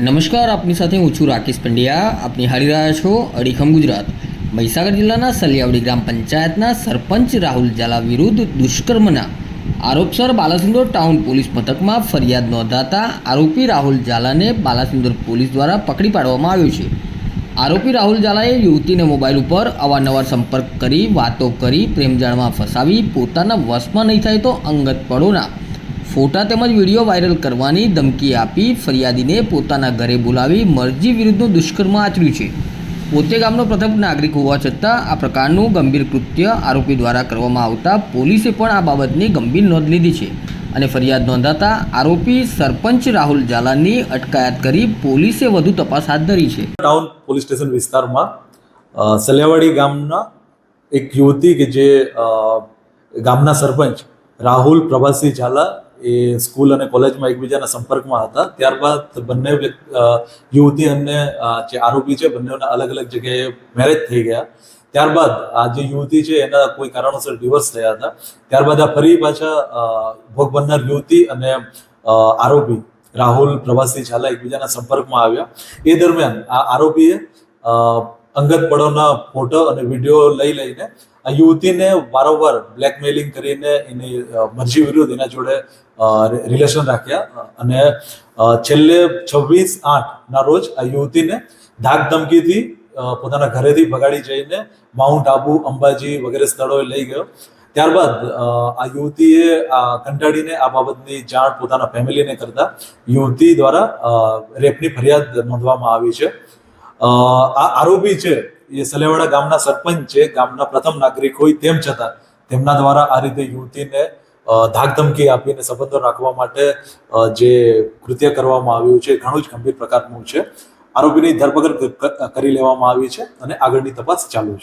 નમસ્કાર, આપની સાથે હું છું રાકેશ પંડ્યા. આપની હારી રહ્યા છો અડીખમ ગુજરાત. મહીસાગર જિલ્લાના સલિયાવડી ગ્રામ પંચાયતના સરપંચ રાહુલ ઝાલા વિરુદ્ધ દુષ્કર્મના આરોપસર બાલાસિંદોર ટાઉન પોલીસ મથકમાં ફરિયાદ નોંધાતા આરોપી રાહુલ ઝાલાને બાલાસિંદોર પોલીસ દ્વારા પકડી પાડવામાં આવ્યો છે. આરોપી રાહુલ ઝાલાએ યુવતીને મોબાઈલ ઉપર અવારનવાર સંપર્ક કરી, વાતો કરી, પ્રેમ જાણમાં ફસાવી, પોતાના વશમાં નહીં થાય તો અંગત પળોના ફોટા તેમજ વીડિયો વાયરલ કરવાની ધમકી આપી ફરિયાદીને પોતાના ઘરે બોલાવી મરજી વિરુદ્ધનું દુષ્કર્મ આચર્યું છે. પોતે ગામનો પ્રથમ નાગરિક હોવા છતાં આ પ્રકારનું ગંભીર કૃત્ય આરોપી દ્વારા કરવામાં આવતા પોલીસે પણ આ બાબતની ગંભીર નોંધ લીધી છે અને ફરિયાદ નોંધાતા આરોપી સરપંચ રાહુલ ઝાલાની અટકાયત કરી પોલીસે વધુ તપાસ હાથ ધરી છે. ટાઉન પોલીસ સ્ટેશન વિસ્તારમાં સલેવાડી ગામના એક યુવતી કે જે ગામના સરપંચ રાહુલ પ્રભાસિંહ ઝાલા એ સ્કૂલ અને કોલેજમાં એકબીજાના સંપર્કમાં હતા. ત્યારબાદ બંને યુવતી અને જે આરોપી છે બંનેના અલગ અલગ જગ્યાએ મેરેજ થઈ ગયા. ત્યારબાદ આ જે યુવતી છે, એના કોઈ કારણોસર ડિવોર્સ થયા હતા. ત્યારબાદ આ ફરી પાછા ભોગ બનનાર યુવતી અને આરોપી રાહુલ પ્રવાસી ઝાલા એકબીજાના સંપર્કમાં આવ્યા. એ દરમિયાન આ આરોપીએ અંગત પળોના ફોટો અને વીડિયો લઈ લઈને યુવતીને વારંવાર બ્લેકમેલિંગ કરીને એની મરજી વિરુદ્ધ એના જોડે રિલેશન રાખ્યા. અને છેલ્લે છવ્વીસ આઠ ના રોજ આ યુવતીને ધાક ધમકીથી પોતાના ઘરેથી ભગાડી જઈને માઉન્ટ આબુ, અંબાજી વગેરે સ્થળોએ લઈ ગયો. ત્યારબાદ આ યુવતીએ આ કંટાળીને આ બાબતની જાણ પોતાના ફેમિલીને કરતા યુવતી દ્વારા રેપની ફરિયાદ નોંધવામાં આવી છે. આ આરોપી છે એ સલેવાડા ગામના સરપંચ છે, ગામના પ્રથમ નાગરિક હોય તેમ છતાં તેમના દ્વારા આ રીતે યુવતીને ધાકધમકી આપીને સંબંધો રાખવા માટે જે કૃત્ય કરવામાં આવ્યું છે ઘણું જ ગંભીર પ્રકારનું છે. આરોપીની ધરપકડ કરી લેવામાં આવી છે અને આગળની તપાસ ચાલુ છે.